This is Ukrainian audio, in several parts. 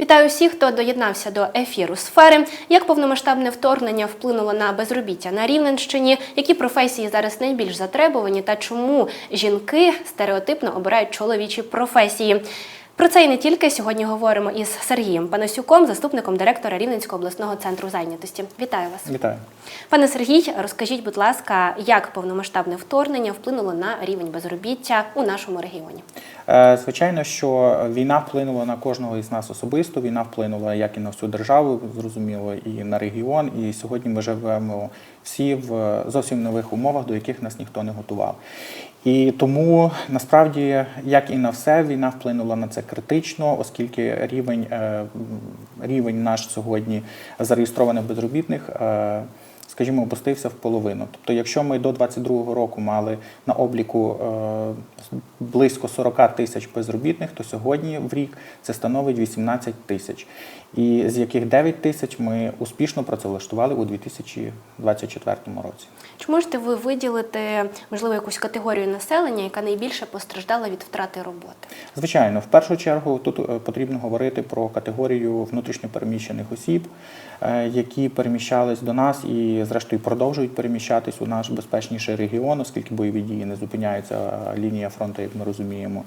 Вітаю всіх, хто доєднався до ефіру сфери. Як повномасштабне вторгнення вплинуло на безробіття на Рівненщині? Які професії зараз найбільш затребувані та чому жінки стереотипно обирають чоловічі професії? Про це і не тільки сьогодні говоримо із Сергієм Панасюком, заступником директора Рівненського обласного центру зайнятості. Вітаю вас, Вітаю. пане Сергій. Розкажіть, будь ласка, як повномасштабне вторгнення вплинуло на рівень безробіття у нашому регіоні? Е, Звичайно, що війна вплинула на кожного із нас особисто. Війна вплинула як і на всю державу, зрозуміло, і на регіон. І сьогодні ми живемо всі в зовсім нових умовах, до яких нас ніхто не готував. І тому насправді, як і на все, війна вплинула на це критично, оскільки рівень, е, рівень наш сьогодні зареєстрованих безробітних. е, скажімо, опустився в половину. Тобто, якщо ми до 2022 року мали на обліку е, близько 40 тисяч безробітних, то сьогодні в рік це становить 18 тисяч, і з яких 9 тисяч ми успішно працевлаштували у 2024 році. Чи можете ви виділити можливо якусь категорію населення, яка найбільше постраждала від втрати роботи? Звичайно, в першу чергу тут е, потрібно говорити про категорію внутрішньопереміщених осіб, е, які переміщались до нас і, зрештою, продовжують переміщатись у наш безпечніший регіон, оскільки бойові дії не зупиняються. Лінія фронту, як ми розуміємо,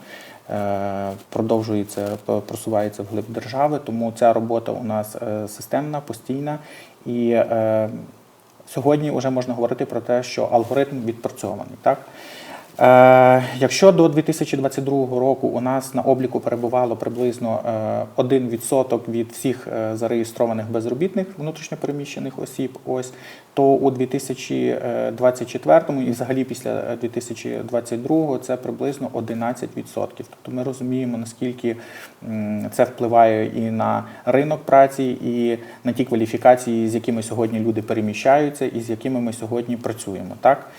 продовжується, п- просувається вглиб держави. Тому ця робота у нас е, системна, постійна і. е, Сьогодні вже можна говорити про те, що алгоритм відпрацьований. Так? Е, якщо до 2022 року у нас на обліку перебувало приблизно е, 1% від всіх е, зареєстрованих безробітних внутрішньопереміщених осіб, ось, то у 2024 і взагалі після 2022 це приблизно 11%. Тобто ми розуміємо, наскільки це впливає і на ринок праці, і на ті кваліфікації, з якими сьогодні люди переміщаються, і з якими ми сьогодні працюємо. Так?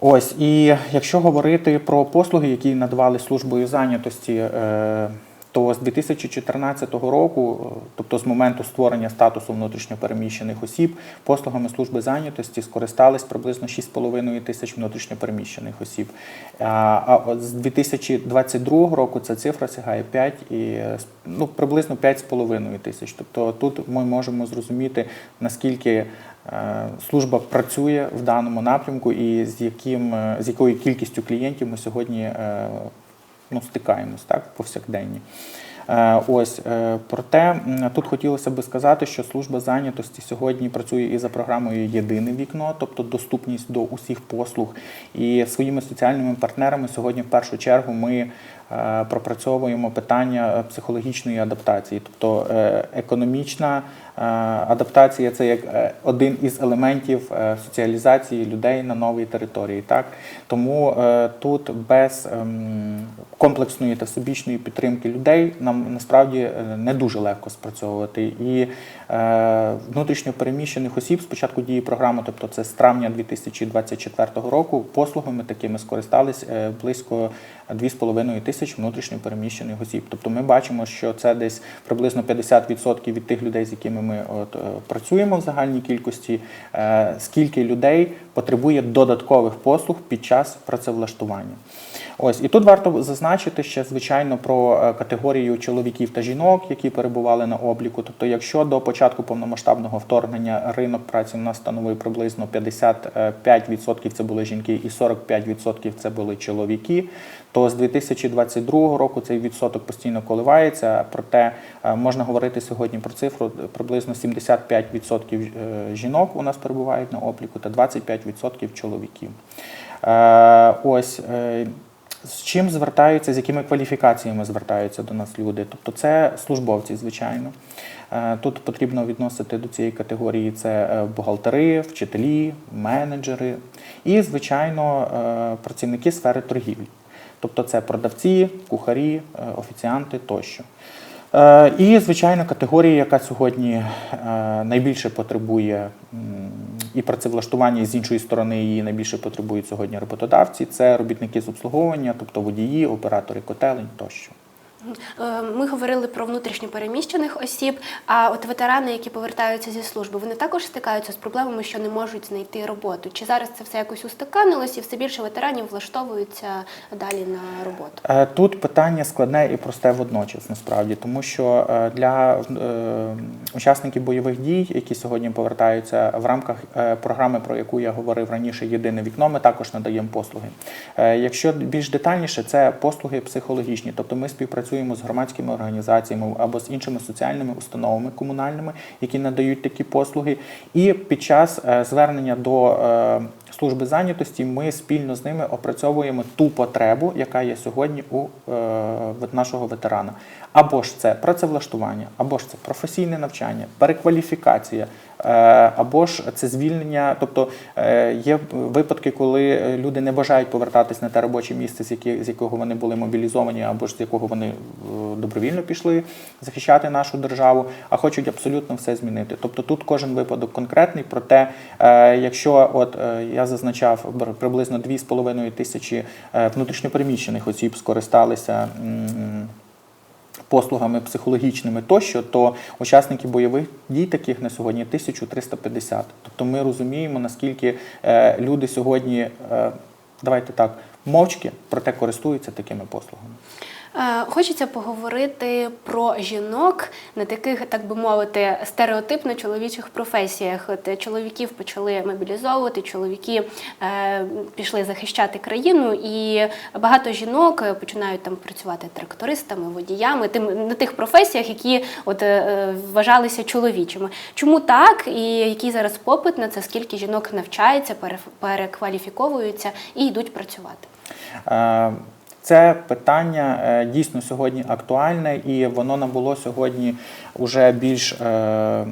Ось, і якщо говорити про послуги, які надавали службою зайнятості, е, то з 2014 року, е, тобто з моменту створення статусу внутрішньопереміщених осіб, послугами служби зайнятості скористались приблизно 6,5 тисяч внутрішньопереміщених осіб. А, з 2022 року ця цифра сягає 5 і е, ну, приблизно 5,5 тисяч. Тобто тут ми можемо зрозуміти, наскільки Служба працює в даному напрямку і з яким е, з якою кількістю клієнтів ми сьогодні е, ну, стикаємось так повсякденні. Е, Ось е, проте тут хотілося би сказати, що служба зайнятості сьогодні працює і за програмою Єдине вікно, тобто доступність до усіх послуг. І своїми соціальними партнерами сьогодні в першу чергу ми е, пропрацьовуємо питання е, психологічної адаптації, тобто е, економічна е, адаптація це як е, один із елементів е, соціалізації людей на новій території. Так тому е, тут без ем, комплексної та всебічної підтримки людей нам насправді е, не дуже легко спрацьовувати. І е, внутрішньо переміщених осіб з початку дії програми, тобто це з травня 2024 року, послугами такими скористались е, близько 2,5 тисяч внутрішньо переміщених осіб. Тобто ми бачимо, що це десь приблизно 50% від тих людей, з якими ми от, е, працюємо в загальній кількості, е, скільки людей потребує додаткових послуг під час працевлаштування. Ось і тут варто зазначити ще звичайно про е, категорію чоловіків та жінок, які перебували на обліку. Тобто, якщо до початку повномасштабного вторгнення ринок праці у нас становив приблизно 55% це були жінки і 45% це були чоловіки, то з 2022 року цей відсоток постійно коливається. Проте е, можна говорити сьогодні про цифру приблизно 75% е, жінок у нас перебувають на обліку та 25% чоловіків. Е, Ось е, з чим звертаються, з якими кваліфікаціями звертаються до нас люди? Тобто це службовці, звичайно. Е, Тут потрібно відносити до цієї категорії це е, бухгалтери, вчителі, менеджери і, звичайно, е, працівники сфери торгівлі. Тобто це продавці, кухарі, офіціанти тощо. І, звичайно, категорія, яка сьогодні найбільше потребує і працевлаштування, з іншої сторони її найбільше потребують сьогодні роботодавці, це робітники з обслуговування, тобто водії, оператори котелень тощо. Е, Ми говорили про внутрішньо переміщених осіб. А от ветерани, які повертаються зі служби, вони також стикаються з проблемами, що не можуть знайти роботу. Чи зараз це все якось устаканилось і все більше ветеранів влаштовуються далі на роботу? Е, Тут питання складне і просте водночас, насправді, тому що е, для учасників бойових дій, які сьогодні повертаються в рамках програми, про яку я говорив раніше, єдине вікно, ми також надаємо послуги. Якщо більш детальніше, це послуги психологічні, тобто ми співпрацюємо з громадськими організаціями або з іншими соціальними установами комунальними, які надають такі послуги. І під час е, звернення до е, служби зайнятості ми спільно з ними опрацьовуємо ту потребу, яка є сьогодні у е, нашого ветерана. Або ж це працевлаштування, або ж це професійне навчання, перекваліфікація, або ж це звільнення. Тобто е, є випадки, коли люди не бажають повертатись на те робоче місце, з, якого вони були мобілізовані, або ж з якого вони е, добровільно пішли захищати нашу державу, а хочуть абсолютно все змінити. Тобто тут кожен випадок конкретний. Проте, е, якщо от е, я зазначав приблизно 2,5 тисячі е, внутрішньопереміщених осіб скористалися. Послугами психологічними тощо, то учасники бойових дій таких на сьогодні 1350. Тобто ми розуміємо, наскільки е, люди сьогодні, е, давайте так, мовчки, проте користуються такими послугами. Е, Хочеться поговорити про жінок на таких, так би мовити, стереотипно чоловічих професіях. От е, чоловіків почали мобілізовувати, чоловіки е, пішли захищати країну, і багато жінок е, починають там працювати трактористами, водіями, тим на тих професіях, які от е, вважалися чоловічими. Чому так? І який зараз попит на це? Скільки жінок навчається, пере- перекваліфіковуються і йдуть працювати? Е, Це питання е, дійсно сьогодні актуальне, і воно набуло сьогодні уже більш е,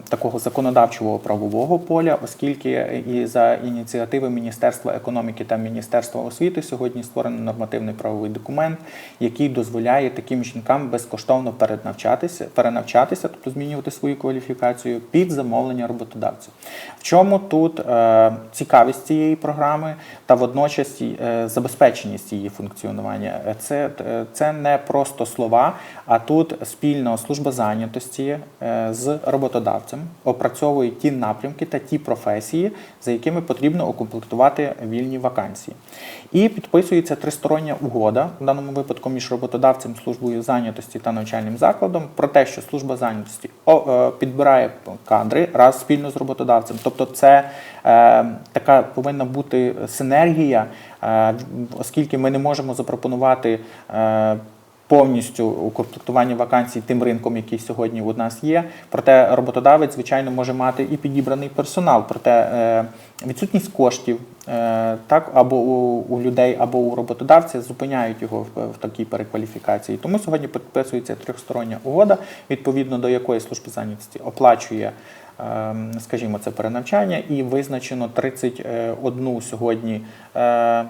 такого законодавчого правового поля, оскільки і за ініціативи Міністерства економіки та Міністерства освіти сьогодні створений нормативний правовий документ, який дозволяє таким жінкам безкоштовно перенавчатися, перенавчатися, тобто змінювати свою кваліфікацію під замовлення роботодавців. В чому тут е, цікавість цієї програми та водночас е, забезпеченість її функціонування? Це, е, це не просто слова, а тут спільно служба зайнятості е, з роботодавцем опрацьовує ті напрямки та ті професії, за якими потрібно укомплектувати вільні вакансії. І підписується тристороння угода в даному випадку між роботодавцем, службою зайнятості та навчальним закладом про те, що служба зайнятості е, підбирає кадри раз спільно з роботодавцем. Тобто, це е, така повинна бути синергія, оскільки ми не можемо запропонувати. Повністю укомплектування вакансій тим ринком, який сьогодні у нас є. Проте роботодавець, звичайно, може мати і підібраний персонал. Проте е, відсутність коштів е, так або у, у людей, або у роботодавця зупиняють його в, такій перекваліфікації. Тому сьогодні підписується трьохстороння угода, відповідно до якої служба зайнятості оплачує. Ем, Скажімо, це перенавчання, і визначено 31 сьогодні, е,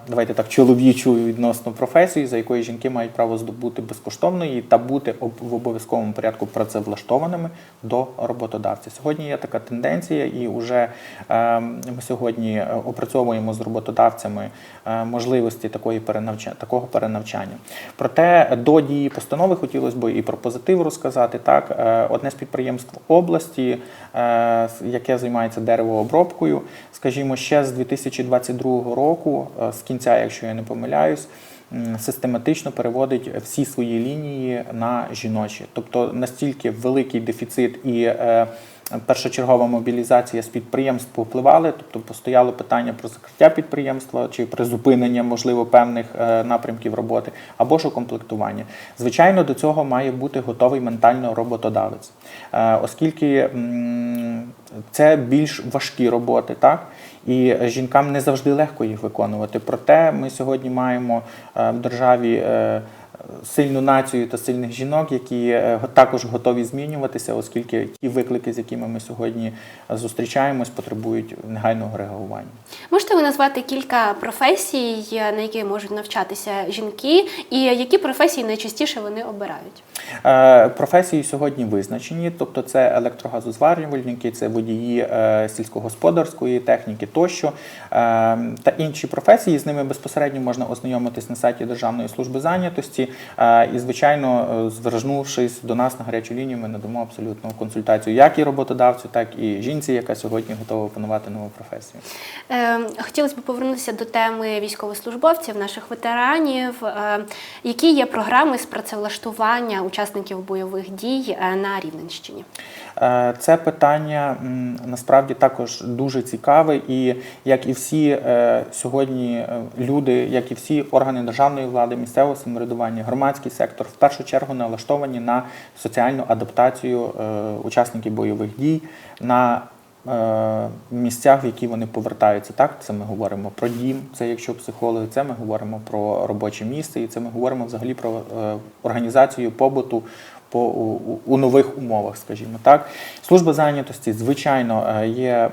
давайте так, чоловічу відносно професію, за якою жінки мають право здобути безкоштовно її та бути в обов'язковому порядку працевлаштованими до роботодавця. Сьогодні є така тенденція, і вже е, ми сьогодні е, опрацьовуємо з роботодавцями е, можливості такої перенавчання, такого перенавчання. Проте до дії постанови хотілося б і про позитив розказати. Так, е, одне з підприємств області, е, яке займається деревообробкою, скажімо, ще з 2022 року, е, з кінця, якщо я не помиляюсь. Систематично переводить всі свої лінії на жіночі, тобто настільки великий дефіцит і е, першочергова мобілізація з підприємств повпливали, тобто постояло питання про закриття підприємства чи призупинення, можливо, певних е, напрямків роботи, або ж укомплектування. Звичайно, до цього має бути готовий ментально роботодавець, Е, оскільки це більш важкі роботи, так? І жінкам не завжди легко їх виконувати. Проте ми сьогодні маємо е, в державі. Е, Сильну націю та сильних жінок, які е, також готові змінюватися, оскільки ті виклики, з якими ми сьогодні е, зустрічаємось, потребують негайного реагування. Можете ви назвати кілька професій, на які можуть навчатися жінки, і які професії найчастіше вони обирають? Е, Професії сьогодні визначені, тобто це електрогазозварювальники, це водії е, сільськогосподарської техніки тощо. Е, Та інші професії з ними безпосередньо можна ознайомитись на сайті Державної служби зайнятості. І, звичайно, звернувшись до нас на гарячу лінію, ми надамо абсолютну консультацію як і роботодавцю, так і жінці, яка сьогодні готова опанувати нову професію. Хотілося б повернутися до теми військовослужбовців, наших ветеранів. Які є програми з працевлаштування учасників бойових дій е, на Рівненщині? Е, Це питання насправді також дуже цікаве, і як і всі е, сьогодні люди, як і всі органи державної влади, місцевого самоврядування, громадський сектор в першу чергу налаштовані на соціальну адаптацію учасників бойових дій на місцях, в які вони повертаються. Так, це ми говоримо про дім, це якщо психологи, це ми говоримо про робоче місце, і це ми говоримо взагалі про е, організацію побуту по у, у- нових умовах, скажімо так. Служба зайнятості, звичайно, е, є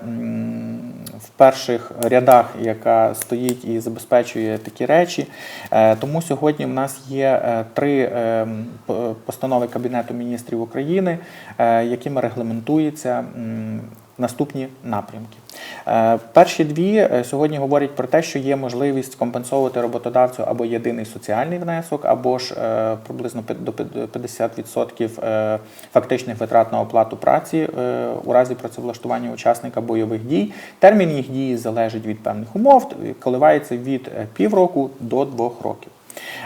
в перших рядах, яка стоїть і забезпечує такі речі. Е, Тому сьогодні в нас є е, три е, постанови Кабінету міністрів України, е, якими регламентується наступні напрямки. Е, Перші дві е, сьогодні говорять про те, що є можливість компенсовувати роботодавцю або єдиний соціальний внесок, або ж е, приблизно до пи- 50% е, фактичних витрат на оплату праці у разі працевлаштування учасника бойових дій. Термін їх дії залежить від певних умов, коливається від півроку до двох років.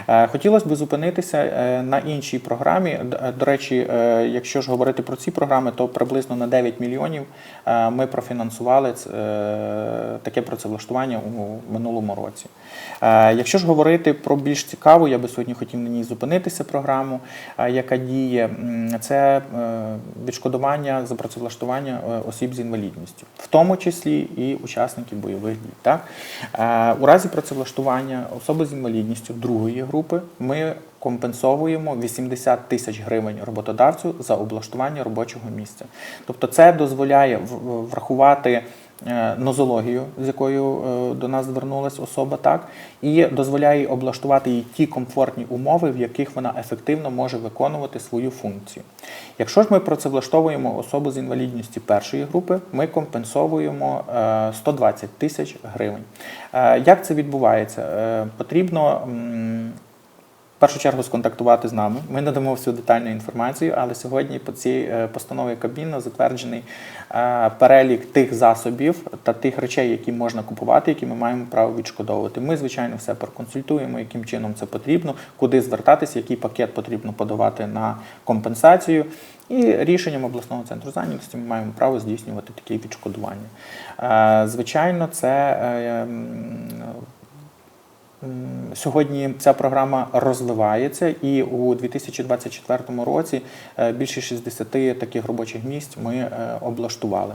Е, Хотілося б зупинитися е, на іншій програмі. Е, До речі, якщо ж говорити про ці програми, то приблизно на 9 мільйонів ми профінансували таке працевлаштування у минулому році. Якщо ж говорити про більш цікаву, я би сьогодні хотів на ній зупинитися програму, яка діє, це відшкодування за працевлаштування осіб з інвалідністю, в тому числі і учасників бойових дій. Так? У разі працевлаштування особи з інвалідністю другої групи ми компенсовуємо 80 тисяч гривень роботодавцю за облаштування робочого місця. Тобто це дозволяє врахувати нозологію, з якою е, до нас звернулася особа, так, і дозволяє облаштувати їй ті комфортні умови, в яких вона ефективно може виконувати свою функцію. Якщо ж ми працевлаштовуємо особу з інвалідністю першої групи, ми компенсовуємо е, 120 тисяч гривень. Е, Як це відбувається? Е, Потрібно в першу чергу сконтактувати з нами. Ми надамо всю детальну інформацію, але сьогодні по цій е, постанові Кабміну затверджений е, перелік тих засобів та тих речей, які можна купувати, які ми маємо право відшкодовувати. Ми, звичайно, все проконсультуємо, яким чином це потрібно, куди звертатися, який пакет потрібно подавати на компенсацію. І рішенням обласного центру зайнятості ми маємо право здійснювати такі відшкодування. Е, Звичайно, це Сьогодні ця програма розвивається, і у 2024 році е, більше 60 таких робочих місць ми е, облаштували.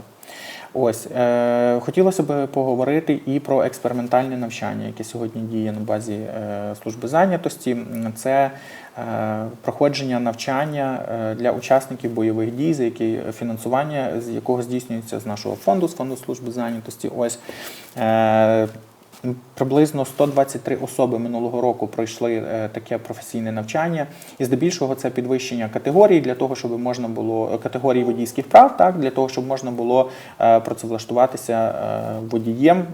Ось е, хотілося б поговорити і про експериментальне навчання, яке сьогодні діє на базі е, служби зайнятості. Це е, проходження навчання е, для учасників бойових дій, за які фінансування з якого здійснюється з нашого фонду, з фонду служби зайнятості. Ось е, Приблизно 123 особи минулого року пройшли е, таке професійне навчання, і здебільшого це підвищення категорій для того, щоб можна було категорії водійських прав, так для того, щоб можна було е, працевлаштуватися е, водієм.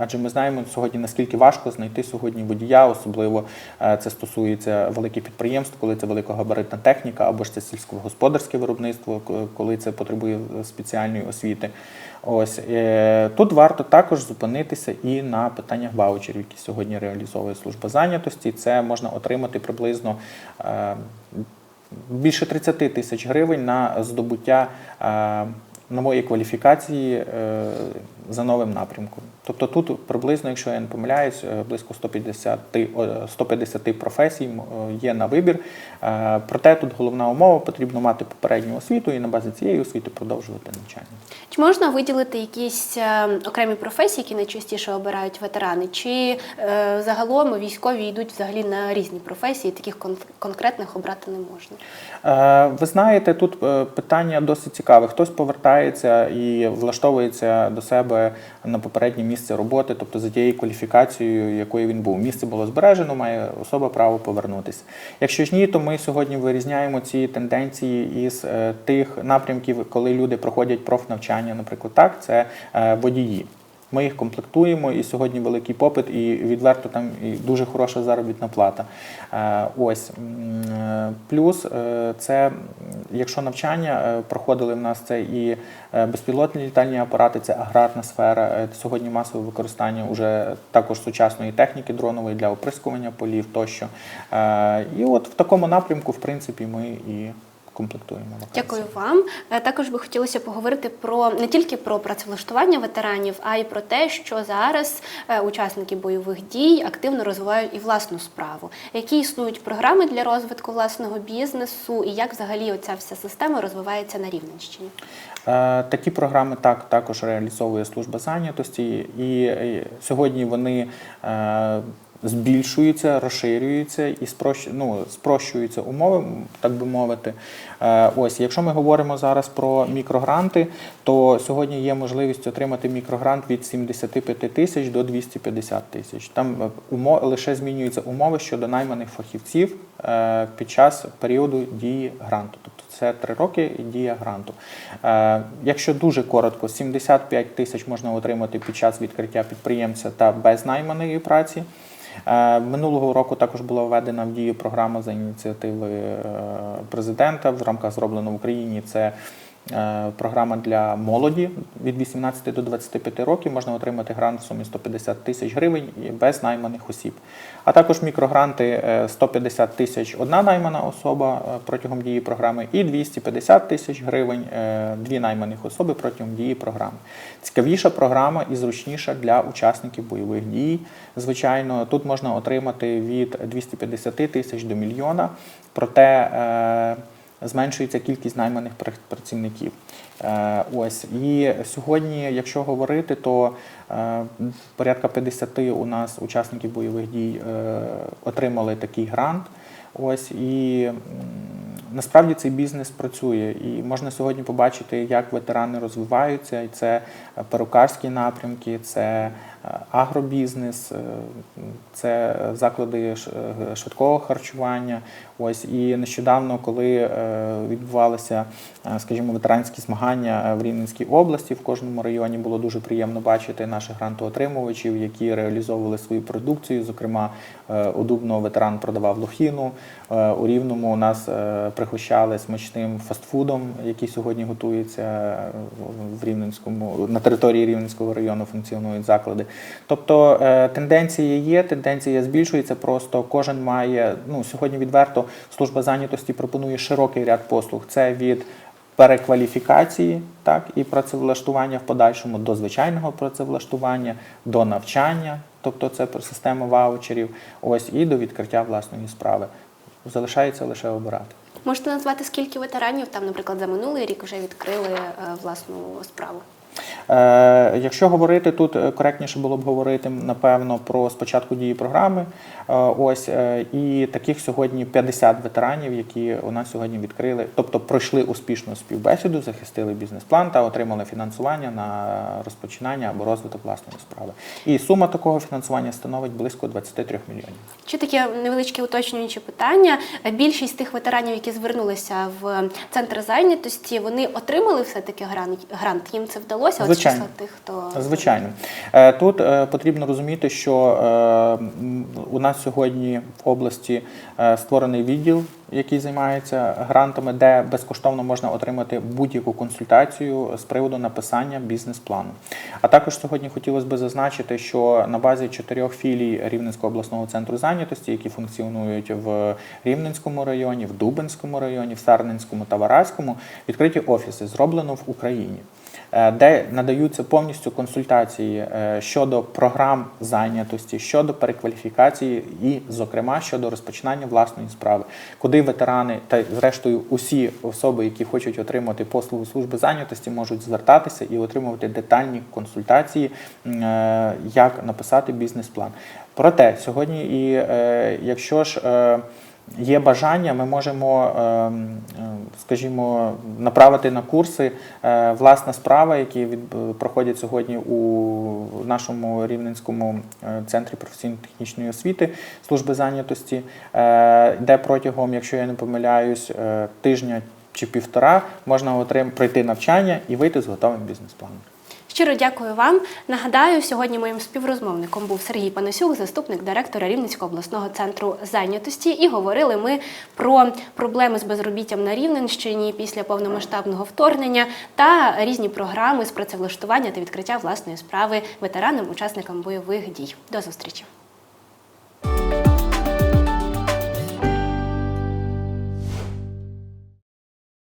Адже ми знаємо сьогодні наскільки важко знайти сьогодні водія, особливо е, це стосується великих підприємств, коли це великогабаритна техніка, або ж це сільськогосподарське виробництво, коли це потребує спеціальної освіти. Ось е, тут варто також зупинитися і на питаннях ваучерів, які сьогодні реалізовує служба зайнятості. Це можна отримати приблизно е, більше 30 тисяч гривень на здобуття е, нової кваліфікації за новим напрямком. Тобто тут приблизно, якщо я не помиляюсь, е, близько 150, о, 150 професій е, є на вибір. Е, Проте тут головна умова потрібно мати попередню освіту і на базі цієї освіти продовжувати навчання. Чи можна виділити якісь окремі професії, які найчастіше обирають ветерани? Чи е, загалом військові йдуть взагалі на різні професії, таких конкретних обрати не можна? Е, Ви знаєте, тут питання досить цікаве. Хтось повертається і влаштовується до себе на попереднє місце роботи, тобто за тією кваліфікацією, якою він був. Місце було збережено, має особа право повернутися. Якщо ж ні, то ми сьогодні вирізняємо ці тенденції із е, тих напрямків, коли люди проходять профнавчання, наприклад, так, це е, водії. Ми їх комплектуємо, і сьогодні великий попит, і відверто там і дуже хороша заробітна плата. Е, Ось е, плюс е, це, якщо навчання проходили в нас це і безпілотні літальні апарати, це аграрна сфера. Сьогодні масове використання уже також сучасної техніки дронової для оприскування полів тощо. І от в такому напрямку, в принципі, ми і комплектуємо. вакансії. Дякую вам. Е, Також би хотілося поговорити про не тільки про працевлаштування ветеранів, а й про те, що зараз е, учасники бойових дій активно розвивають і власну справу. Які існують програми для розвитку власного бізнесу, і як взагалі оця вся система розвивається на Рівненщині? Е, Такі програми так також реалізовує служба зайнятості, і сьогодні вони збільшуються, розширюються і спрощ, ну, спрощуються умови, так би мовити. Е, Ось, якщо ми говоримо зараз про мікрогранти, то сьогодні є можливість отримати мікрогрант від 75 тисяч до 250 тисяч. Там е, умо- лише змінюються умови щодо найманих фахівців е, під час періоду дії гранту. Тобто це три роки дія гранту. Якщо дуже коротко, 75 тисяч можна отримати під час відкриття підприємця та без найманої праці. Е, Минулого року також була введена в дію програма за ініціативи е, президента в рамках зроблено в Україні. Це програма для молоді від 18 до 25 років. Можна отримати грант в сумі 150 тисяч гривень без найманих осіб. А також мікрогранти е, 150 тисяч одна наймана особа е, протягом дії програми і 250 тисяч гривень е, дві найманих особи протягом дії програми. Цікавіша програма і зручніша для учасників бойових дій. Звичайно, тут можна отримати від 250 тисяч до мільйона, проте е, зменшується кількість найманих працівників. Е, Ось і сьогодні, якщо говорити, то е, порядка 50 у нас учасників бойових дій е, отримали такий грант. Ось і насправді цей бізнес працює, і можна сьогодні побачити, як ветерани розвиваються. І це перукарські напрямки, це агробізнес, е, це заклади е, швидкого харчування. Ось і нещодавно, коли е, відбувалися, е, скажімо, ветеранські змагання е, в Рівненській області, в кожному районі було дуже приємно бачити наших грантоотримувачів, які реалізовували свою продукцію. Зокрема, е, у Дубно ветеран продавав лохіну. е, У Рівному нас е, пригощали смачним фастфудом, який сьогодні готується е, в Рівненському на території Рівненського району функціонують заклади. Тобто е, тенденція є, тенденція збільшується. Просто кожен має ну сьогодні відверто служба зайнятості пропонує широкий ряд послуг. Це від перекваліфікації, так і працевлаштування в подальшому до звичайного працевлаштування, до навчання, тобто це про систему ваучерів, ось і до відкриття власної справи. Залишається лише обирати. Можете назвати скільки ветеранів там, наприклад, за минулий рік вже відкрили е, власну справу? Е, якщо говорити тут е, коректніше було б говорити напевно про спочатку дії програми. Е, ось і таких сьогодні 50 ветеранів, які у нас сьогодні відкрили, тобто пройшли успішну співбесіду, захистили бізнес-план та отримали фінансування на розпочинання або розвиток власної справи. І сума такого фінансування становить близько 23 мільйонів. Чи таке невеличке уточнююче питання? Більшість тих ветеранів, які звернулися в центр зайнятості, вони отримали все-таки грант, грант. Їм це вдалося? От Звичайно. числа тих, хто Звичайно, Е, тут е, потрібно розуміти, що е, у нас сьогодні в області створений відділ, який займається грантами, де безкоштовно можна отримати будь-яку консультацію з приводу написання бізнес-плану. А також сьогодні хотілося б зазначити, що на базі чотирьох філій Рівненського обласного центру зайнятості, які функціонують в Рівненському районі, в Дубенському районі, в Сарненському та Вараському, відкриті офіси зроблено в Україні е, де надаються повністю консультації е, щодо програм зайнятості, щодо перекваліфікації і, зокрема, щодо розпочинання власної справи, куди ветерани та, зрештою, усі особи, які хочуть отримати послугу служби зайнятості, можуть звертатися і отримувати детальні консультації, е, як написати бізнес-план. Проте сьогодні, і е, якщо ж е, є бажання, ми можемо, ем, е, скажімо, направити на курси е, власна справа, які е, проходять сьогодні у нашому рівненському центрі професійно-технічної освіти служби зайнятості, де протягом, якщо я не помиляюсь, тижня чи півтора можна пройти навчання і вийти з готовим бізнес-планом. Щиро дякую вам. Нагадаю, сьогодні моїм співрозмовником був Сергій Панасюк, заступник директора Рівненського обласного центру зайнятості. І говорили ми про проблеми з безробіттям на Рівненщині після повномасштабного вторгнення та різні програми з працевлаштування та відкриття власної справи ветеранам, учасникам бойових дій. До зустрічі.